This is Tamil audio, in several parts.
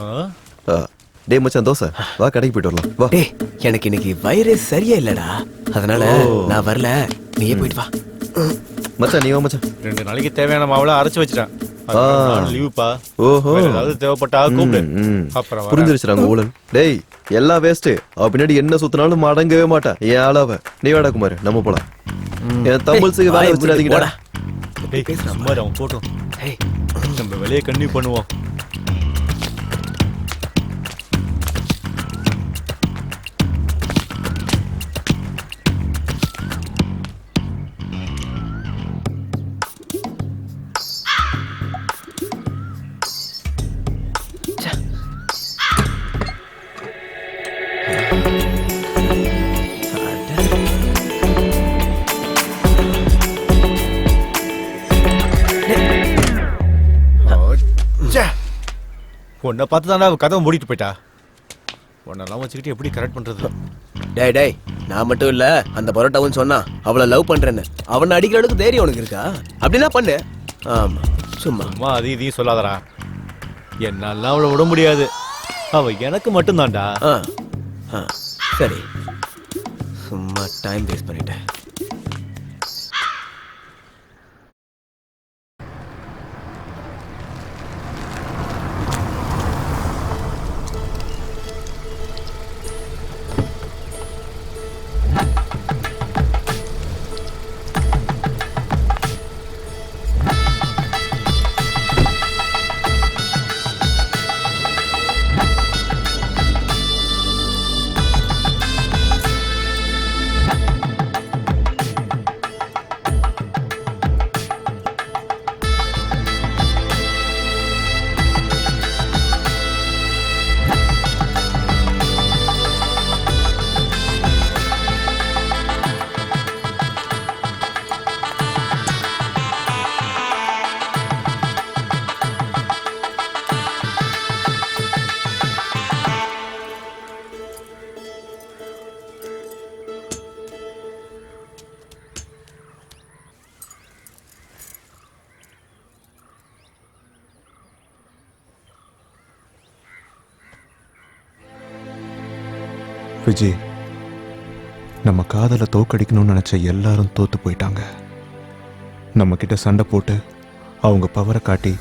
ஆ, டேய் மச்சான் தோசை. வா கடைக்கு போயிட்டு வரலாம். வா. டேய் எனக்கு இன்னைக்கு வயிறே சரியா இல்லடா அதனால நான் வரல. நீயே போயிட்டு வா. மச்சான் நீ வா மச்சான். ரெண்டு நாளைக்கு தேவையான மாவுல அரைச்சு வச்சிட்டேன். ஆ. லீவுப்பா ஓஹோ. ஏதாவது தேவைப்பட்டா கூப்பிடு. அப்புறம் வரேன். புரிஞ்சிருச்சுறாங்க ஊழல். டேய் எல்லாம் வேஸ்ட் அவ பின்னாடி என்ன சுத்தினாலும் மடங்கவே மாட்டா ஏன் ஆளாவ நீ வேடா குமார். நம்ம போலாம். என் தமிழ்ஸுக்கு வேலை வச்சிடாதீங்கடா. டேய் சும்மா அவன் போட்டும். நம்ம வெளியே கண்ணி பண்ணுவோம். உன்னை பார்த்து தானே கதவை மூடிட்டு போயிட்டா. உன்னெல்லாம் வச்சுக்கிட்டு எப்படி கரெக்ட் பண்றது? டேய் டேய் நான் மட்டும் இல்ல அந்த பரோட்டாவும் சொன்னா அவளை லவ் பண்றேன்னு. அவனை அடிக்கிற அளவுக்கு தைரியம் உனக்கு இருக்கா? அப்படின்னா பண்ணு. ஆமா சும்மா. சும்மா அது இதையும் சொல்லாதடா. என்னால அவளை விட முடியாது. அவ எனக்கு மட்டும்தான்டா. ஆ ஆ சரி. சும்மா டைம் வேஸ்ட் பண்ணிட்டேன். விஜய் நம்ம காதலை தோக்கடிக்கணும்னு நினைச்ச எல்லாரும் தோத்து போயிட்டாங்க. நம்ம கிட்ட சண்டை போட்டு அவங்க பவரை காட்டி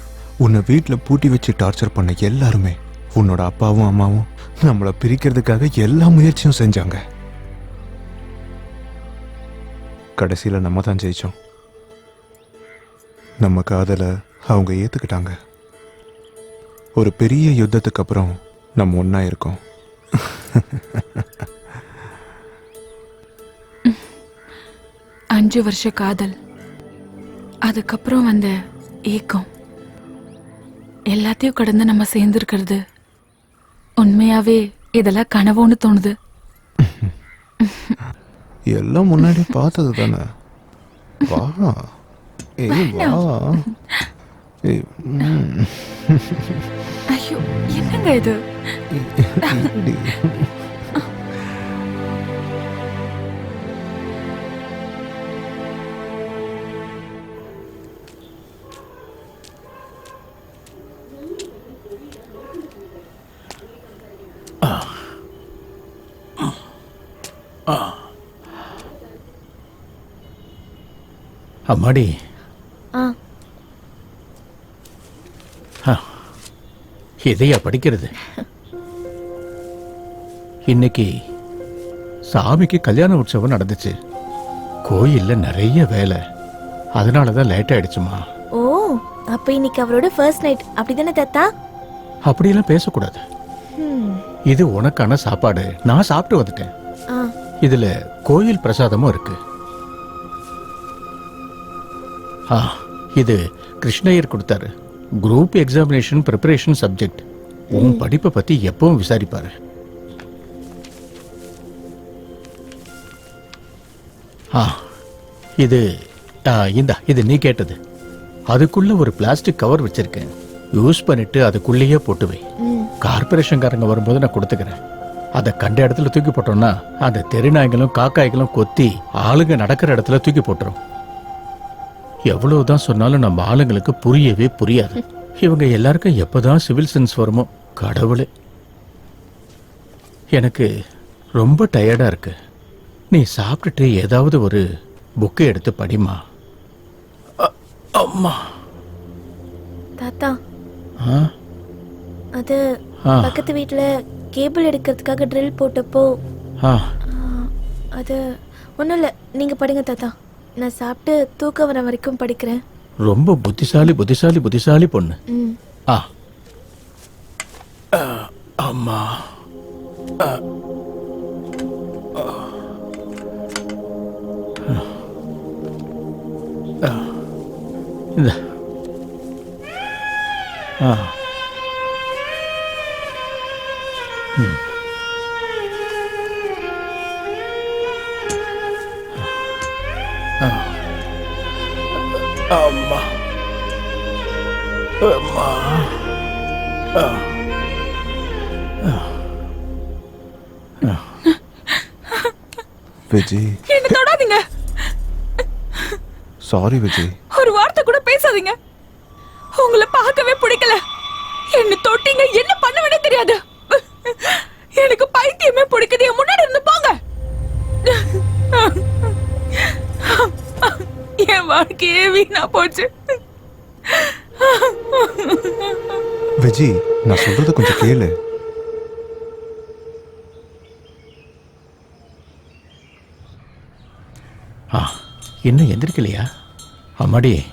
உன்னை வீட்டில் பூட்டி வச்சு டார்ச்சர் பண்ண எல்லாருமே உன்னோட அப்பாவும் அம்மாவும் நம்மளை பிரிக்கிறதுக்காக எல்லா முயற்சியும் செஞ்சாங்க. கடைசியில் நம்ம தான் ஜெயித்தோம் நம்ம காதலை அவங்க ஏற்றுக்கிட்டாங்க ஒரு பெரிய யுத்தத்துக்கு அப்புறம் நம்ம ஒன்றா இருக்கோம். அஞ்சு வருஷ காதல். அதுக்கப்புறம் வந்த ஏக்கம். எல்லாத்தையும் கடந்து நம்ம சேர்ந்துருக்கிறது. உண்மையாவே இதெல்லாம் கனவோன்னு தோணுது. எல்லாம் முன்னாடி பார்த்தது தானே? வா. ஏய் வா. ஏய், ஐயோ என்னங்க இது இருடி. அம்மாடி ஆ ஆ, இதையா படிக்கிறது? இன்னைக்கு சாமிக்கு கல்யாண உற்சவம் நடந்துச்சு. கோயில்ல நிறைய வேலை. அதனால தான் லேட் ஆயிடுச்சுமா. ஓ அப்ப இன்னைக்கு அவரோட ஃபர்ஸ்ட் நைட் அப்படிதானே தத்தா? அப்படியெல்லாம் பேசக்கூடாது. இது உனக்கான சாப்பாடு. நான் சாப்பிட்டு வந்துட்டேன். இதுல கோயில் பிரசாதமும் இருக்கு. ஆ இது கிருஷ்ணய்யர் கொடுத்தாரு. குரூப் எக்ஸாமினேஷன் ப்ரிப்பரேஷன் சப்ஜெக்ட் உன் படிப்பை பத்தி எப்பவும் விசாரிப்பாரு. ஆ இது இந்தா இது நீ கேட்டது. அதுக்குள்ள ஒரு பிளாஸ்டிக் கவர் வச்சிருக்கேன். யூஸ் பண்ணிட்டு அதுக்குள்ளேயே போட்டு வை. கார்பரேஷன்காரங்க வரும்போது நான் கொடுத்துக்கிறேன். அதை கண்ட இடத்துல தூக்கி போட்டோம்னா அந்த தெருநாய்களும் காக்காய்களும் கொத்தி ஆளுங்க நடக்கிற இடத்துல தூக்கி போட்டுரும். எவ்வளவுதான் சொன்னாலும் நம்ம ஆளுங்களுக்கு புரியவே புரியாது. இவங்க எல்லாருக்கும் எப்பதான் சிவில் சென்ஸ் வருமோ கடவுளே. எனக்கு ரொம்ப டயர்டா இருக்கு. நீ சாப்பிட்டுட்டு ஏதாவது ஒரு புக்கை எடுத்து படிமா அம்மா. தாத்தா. ஆ? அது ஆ. பக்கத்து வீட்ல கேபிள் எடுக்கிறதுக்காக ட்ரில் போட்டப்போ ஆ, அது ஒன்றும் இல்லை. நீங்கள் படிங்க தாத்தா. நான் சாப்பிட்டு தூக்கம் வர வரைக்கும் படிக்கிறேன். ரொம்ப புத்திசாலி புத்திசாலி புத்திசாலி பொண்ணு. ஆ. ஆ, அம்மா. ஆ. இந்த. ஆ. ம். அம்மா அம்மா விஜய் என்ன தொடாதீங்க. சாரி விஜய் ஒரு வார்த்தை கூட பேசாதீங்க. உங்களை பார்க்கவே பிடிக்கல. என்ன தொட்டீங்க என்ன பண்ணுவேனே தெரியாது. எனக்கு பைத்தியமே பிடிக்குது. முன்னாடி இருந்து போங்க. என் வாழ்க்கையே வீணா போச்சு. விஜய் நான் சொல்றத கொஞ்சம் கேளு. ஆ இன்னும் எந்திரிக்கலையா? அம்மாடி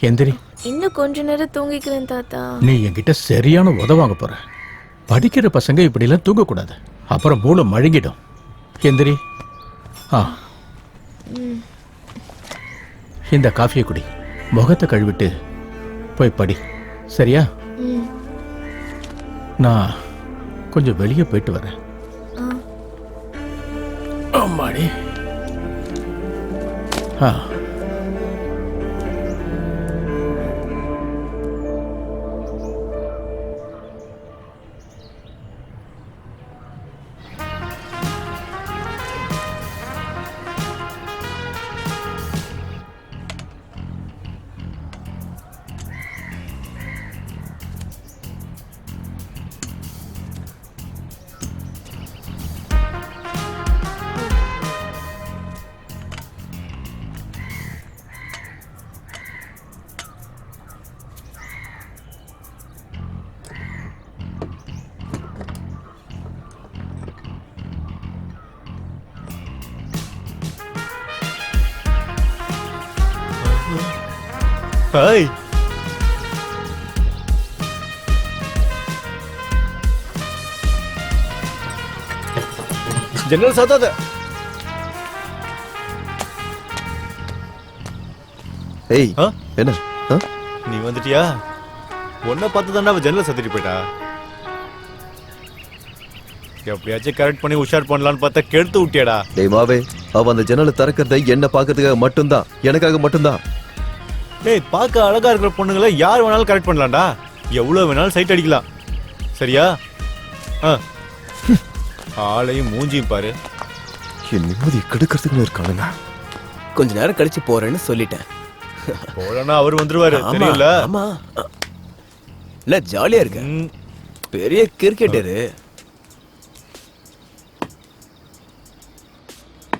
எந்திரி. இன்னும் கொஞ்ச நேரம் தூங்கிக்கிறேன் தாத்தா. நீ என்கிட்ட சரியான உத வாங்க போற. படிக்கிற பசங்க இப்படிலாம் தூங்கக்கூடாது. அப்புறம் மூளை மழுங்கிடும். எந்திரி. ஆ. இந்த காஃபியை குடி. முகத்தை கழுவிட்டு போய் படி. சரியா? நான் கொஞ்சம் வெளியே போயிட்டு வரேன். ஆ. அம்மாடி ஆ. ஹாய் ஜன்னல் சாத்தாத ஏய் ஆ? என்ன ஆ? நீ வந்துட்டியா உன்னை பார்த்து தானே அவ ஜன்னலை சத்திட்டு போயிட்டா எப்படியாச்சும் கரெக்ட் பண்ணி உஷார் பண்ணலான்னு பார்த்தா கெடுத்து விட்டியாடா டேய் மாவே அவ அந்த ஜன்னலை திறக்கிறத என்ன பார்க்கறதுக்காக மட்டும்தான் எனக்காக மட்டும்தான் டேய் பார்க்க அழகா இருக்கிற பொண்ணுங்களை யார் வேணாலும் கரெக்ட் பண்ணலாம்டா. எவ்வளவு வேணாலும் சைட் அடிக்கலாம். சரியா? ஆ. ஆளையும் மூஞ்சியும் பாரு. என் நிம்மதி கெடுக்கிறதுக்குன்னு இருக்கானுங்க. கொஞ்ச நேரம் கழிச்சு போறேன்னு சொல்லிட்டேன். போலன்னா அவர் வந்துருவாரு. தெரியல ஆமா. இல்ல ஜாலியா இருக்கு. பெரிய கிரிக்கெட்டரு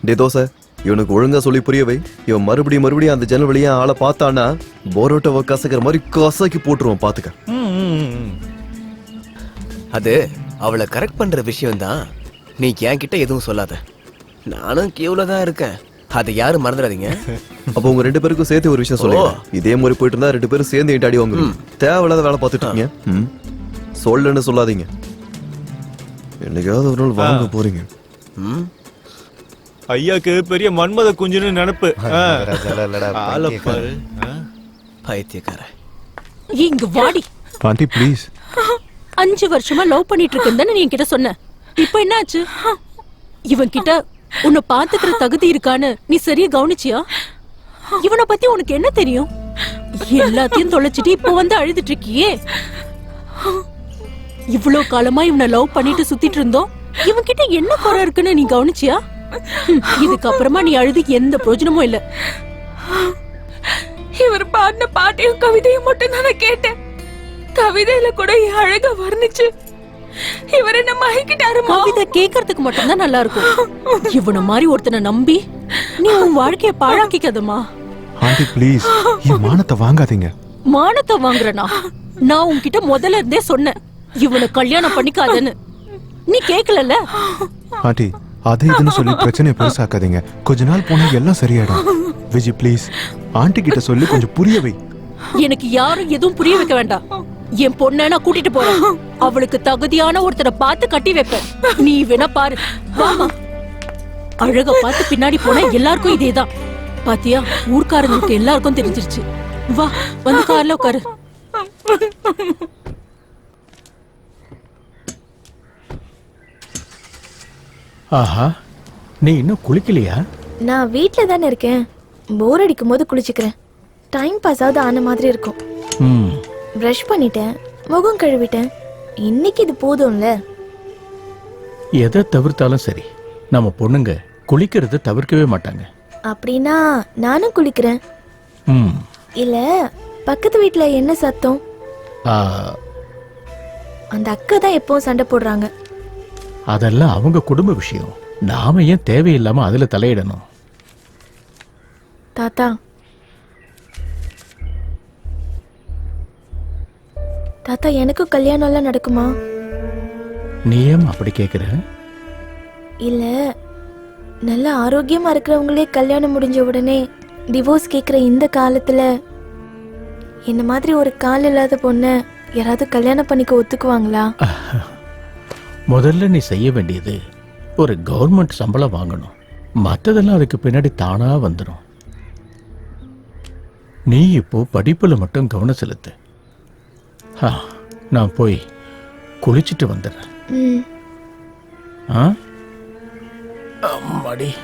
டே தோசை. இவனுக்கு ஒழுங்கா சொல்லி புரிய வை. இவன் மறுபடியும் மறுபடியும் அந்த ஜன்னல் வழியா ஆளை பார்த்தானா போரோட்டோவை கசக்கிற மாதிரி கசக்கி போட்டுருவான் பாத்துக்க. அது அவளை கரெக்ட் பண்ற விஷயம் தான் நீ என்கிட்ட எதுவும் சொல்லாத. நானும் கியூல தான் இருக்கேன். அதை யாரும் மறந்துடாதீங்க. அப்போ உங்க ரெண்டு பேருக்கும் சேர்த்து ஒரு விஷயம் சொல்லுங்க. இதே மாதிரி போயிட்டு இருந்தா ரெண்டு பேரும் சேர்ந்து என்கிட்ட அடி வாங்குவீங்க. தேவையில்லாத வேலை பார்த்துட்டு இருக்கீங்க. ம். சொல்லணும்னு சொல்லாதீங்க. என்னைக்காவது ஒரு நாள் வாங்க போறீங்க. ம். ஐயாக்கு பெரிய மன்மத குஞ்சுன்னு நினைப்பு. பைத்தியக்கார இங்க வாடி. ஆண்டி ப்ளீஸ் அஞ்சு வருஷமா லவ் பண்ணிட்டு இருக்கேன்னு நீ என்கிட்ட சொன்ன. இப்போ என்னாச்சு? இவன் கிட்ட உன்னை பாத்துக்கிற தகுதி இருக்கான்னு நீ சரியா கவனிச்சியா? இவனை பத்தி உனக்கு என்ன தெரியும்? எல்லாத்தையும் தொலைச்சிட்டு இப்போ வந்து அழுதுட்டு இருக்கியே. இவ்வளவு காலமா இவனை லவ் பண்ணிட்டு சுத்திட்டு இருந்தோம். இவன் கிட்ட என்ன குறை இருக்குன்னு நீ கவனிச்சியா? இதுக்கப்புறமா நீ அழுது எந்த பிரயோஜனமும் இல்ல. இவர் பாடின பாட்டையும் கவிதையும் மட்டும் தான் நான் கேட்டேன். கவிதையில கூட என் அழக வர்ணிச்சு இவர் என்ன மயக்கிட்டாருமா கவிதை கேட்கறதுக்கு மட்டும்தான் நல்லா இருக்கும். இவன மாதிரி ஒருத்தனை நம்பி நீ உன் வாழ்க்கைய பாழாக்கிக்கதமா ஆண்டி ப்ளீஸ் என் மானத்தை வாங்காதீங்க? மானத்தை வாங்குறனா? நான் உன்கிட்ட முதல்ல இருந்தே சொன்னேன். இவனை கல்யாணம் பண்ணிக்காதன்னு. நீ கேக்கலல்ல ஆண்டி அது இதுன்னு சொல்லி பிரச்சனையை பெருசாக்காதீங்க. கொஞ்ச நாள் போனா எல்லாம் சரியாயிடும். விஜி ப்ளீஸ் ஆண்டி கிட்ட சொல்லி கொஞ்சம் புரிய வை. எனக்கு யாரும் எதுவும் புரிய வைக்க வேண்டாம். என் பொண்ணை நான் கூட்டிட்டு போறேன். அவளுக்கு தகுதியான ஒருத்தரை பார்த்து கட்டி வைப்பேன். நீ வேணா பாரு. வாமா அழக பார்த்து பின்னாடி போனா எல்லாருக்கும் இதேதான். பாத்தியா? ஊர்க்காரங்களுக்கு எல்லாருக்கும் தெரிஞ்சிருச்சு. வா வந்து கார்ல உட்காரு. ஆஹா. நீ இன்னும் குளிக்கலையா? நான் வீட்டில் தானே இருக்கேன். போர் அடிக்கும் போது குளிச்சுக்கிறேன். டைம் பாஸ் ஆகுது ஆன மாதிரி இருக்கும். ம். ப்ரஷ் பண்ணிட்டேன். முகம் கழுவிட்டேன். இன்னைக்கு இது போதும்ல? எதை தவிர்த்தாலும் சரி. நம்ம பொண்ணுங்க குளிக்கிறத தவிர்க்கவே மாட்டாங்க. அப்படின்னா நானும் குளிக்கிறேன். ம். இல்ல பக்கத்து வீட்ல என்ன சத்தம்? ஆ, அந்த அக்கா தான் எப்பவும் சண்டை போடுறாங்க. அதெல்லாம் அவங்க குடும்ப விஷயம். நாம ஏன் தேவையில்லாம அதுல தலையிடணும்? தாத்தா. தாத்தா எனக்கும் கல்யாணம் எல்லாம் நடக்குமா? நீ அப்படி கேக்குற? இல்ல நல்ல ஆரோக்கியமா இருக்கிறவங்களே கல்யாணம் முடிஞ்ச உடனே டிவோர்ஸ் கேக்குற இந்த காலத்துல என்ன மாதிரி ஒரு கால் இல்லாத பொண்ண யாராவது கல்யாணம் பண்ணிக்க ஒத்துக்குவாங்களா? முதல்ல நீ செய்ய வேண்டியது ஒரு கவர்மெண்ட் சம்பளம் வாங்கணும். மற்றதெல்லாம் அதுக்கு பின்னாடி தானா வந்துடும் நீ இப்போ படிப்புல மட்டும் கவனம் செலுத்து. ஆ, நான் போய் குளிச்சுட்டு வந்துடுறேன். ஆ? அம்மாடி.